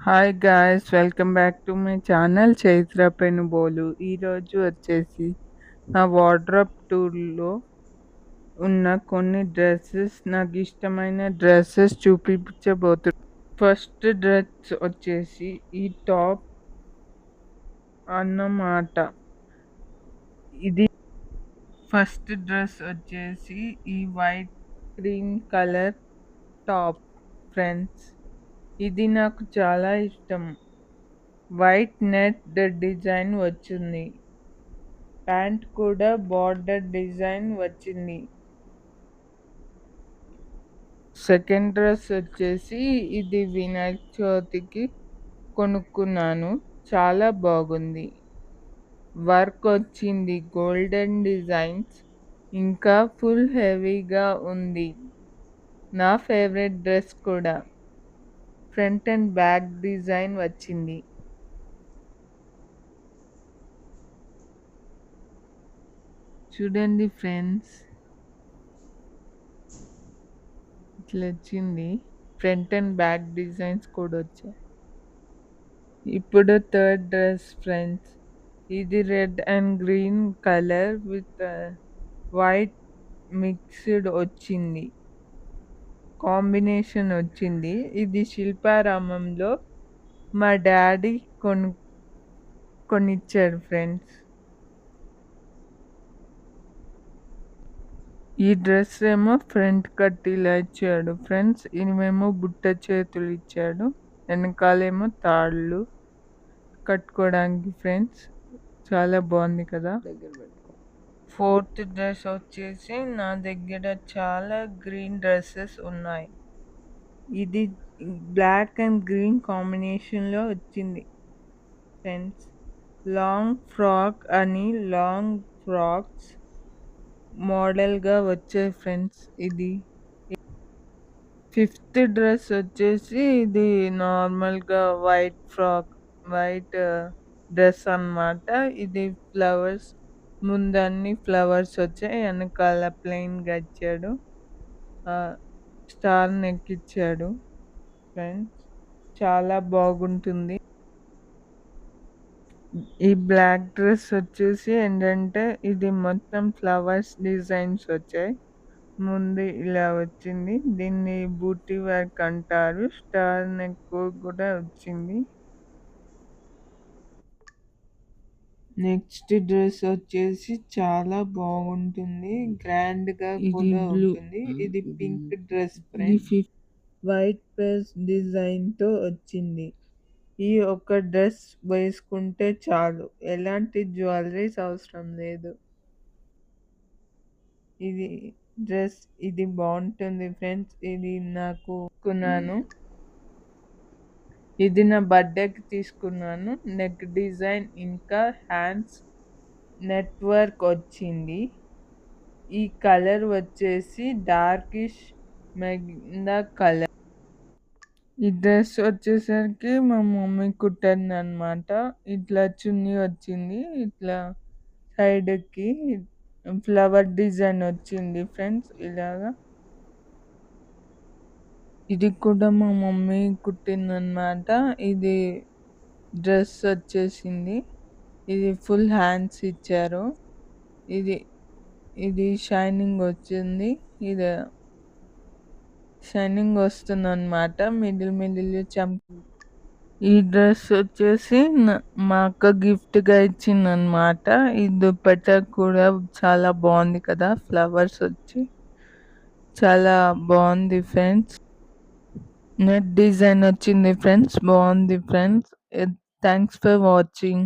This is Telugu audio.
Hi guys welcome back to my channel Chaitra Penubolu ఈరోజు వచ్చేసి నా వార్డ్రోబ్ టూర్లో ఉన్న కొన్ని డ్రెస్సెస్ నాకు ఇష్టమైన డ్రెస్సెస్ చూపించబోతు ఫస్ట్ డ్రెస్ వచ్చేసి ఈ టాప్ అన్నమాట. ఇది ఫస్ట్ డ్రెస్ వచ్చేసి ఈ white cream colour top friends ఇది నాకు చాలా ఇష్టం. వైట్ నెట్ డిజైన్ వచ్చింది. ప్యాంట్ కూడా బార్డర్ డిజైన్ వచ్చింది. సెకండ్ డ్రెస్ వచ్చేసి ఇది వినాయక చవితికి కొనుక్కున్నాను. చాలా బాగుంది. వర్క్ వచ్చింది. Golden designs. ఇంకా ఫుల్ హెవీగా ఉంది. నా ఫేవరెట్ డ్రెస్ కూడా. ఫ్రంట్ అండ్ బ్యాక్ డిజైన్ వచ్చింది. చూడండి ఫ్రెండ్స్. ఇట్లా వచ్చింది. ఫ్రంట్ అండ్ బ్యాక్ డిజైన్స్ కూడా వచ్చాయి. ఇప్పుడు థర్డ్ డ్రెస్ ఫ్రెండ్స్. ఇది red and green colour with white mixed వచ్చింది. కాంబినేషన్ వచ్చింది. ఇది శిల్పారామంలో మా డాడీ కొను కొనిచ్చాడు ఫ్రెండ్స్. ఈ డ్రెస్ ఏమో ఫ్రంట్ కట్ ఇలా ఇచ్చాడు ఫ్రెండ్స్. ఇవేమో బుట్ట చేతులు ఇచ్చాడు. వెనకాలేమో తాళ్ళు కట్టుకోవడానికి ఫ్రెండ్స్. చాలా బాగుంది కదా. ఫోర్త్ డ్రెస్ వచ్చేసి నా దగ్గర చాలా గ్రీన్ డ్రెస్సెస్ ఉన్నాయి. ఇది బ్లాక్ అండ్ గ్రీన్ కాంబినేషన్లో వచ్చింది. ఫ్రెండ్స్ లాంగ్ ఫ్రాక్ అని లాంగ్ ఫ్రాక్స్ మోడల్గా వచ్చాయి ఫ్రెండ్స్ ఇది. ఫిఫ్త్ డ్రెస్ వచ్చేసి ఇది నార్మల్గా వైట్ ఫ్రాక్ వైట్ డ్రెస్ అన్నమాట. ఇది ఫ్లవర్స్ ముందన్ని ఫ్లవర్స్ వచ్చాయి వెనకాల ప్లెయిన్గా ఇచ్చాడు స్టార్ నెక్ ఇచ్చాడు ఫ్రెండ్స్ చాలా బాగుంటుంది. ఈ బ్లాక్ డ్రెస్ వచ్చేసి ఏంటంటే ఇది మొత్తం ఫ్లవర్స్ డిజైన్స్ వచ్చాయి. ముందు ఇలా వచ్చింది. దీన్ని బూటీ వర్క్ అంటారు. స్టార్ నెక్ కూడా వచ్చింది. నెక్స్ట్ డ్రెస్ వచ్చేసి చాలా బాగుంటుంది. గ్రాండ్గా కూడా ఉంటుంది. ఇది పింక్ డ్రెస్ వైట్ పేస్ డిజైన్తో వచ్చింది. ఈ ఒక డ్రెస్ వేసుకుంటే చాలు. ఎలాంటి జ్యువెలరీస్ అవసరం లేదు. ఇది డ్రెస్ ఇది బాగుంటుంది ఫ్రెండ్స్. ఇది నాకు కొన్నాను. ఇది నా బర్త్డేకి తీసుకున్నాను. నెక్ డిజైన్ ఇంకా హ్యాండ్స్ నెట్వర్క్ వచ్చింది. ఈ కలర్ వచ్చేసి డార్కిష్ మెగిందా కలర్. ఈ డ్రెస్ వచ్చేసరికి మా మమ్మీ కుట్టింది అనమాట ఇట్లా చున్నీ వచ్చింది. ఇట్లా సైడ్కి ఫ్లవర్ డిజైన్ వచ్చింది ఫ్రెండ్స్. ఇలాగా ఇది కూడా మా మమ్మీ కుట్టిందనమాట ఇది డ్రెస్ వచ్చేసింది. ఇది ఫుల్ హ్యాండ్స్ ఇచ్చారు. ఇది ఇది షైనింగ్ వచ్చింది. ఇది షైనింగ్ వస్తుంది అనమాట మిడిల్ మిడిల్ చంపి ఈ డ్రెస్ వచ్చేసి మా అక్క గిఫ్ట్గా ఇచ్చిందనమాట ఈ దుప్పట కూడా చాలా బాగుంది కదా. ఫ్లవర్స్ వచ్చి చాలా బాగుంది ఫ్రెండ్స్. నెట్ డిజైన్ వచ్చింది ఫ్రెండ్స్ బాగుంది ఫ్రెండ్స్ థ్యాంక్స్ ఫర్ వాచింగ్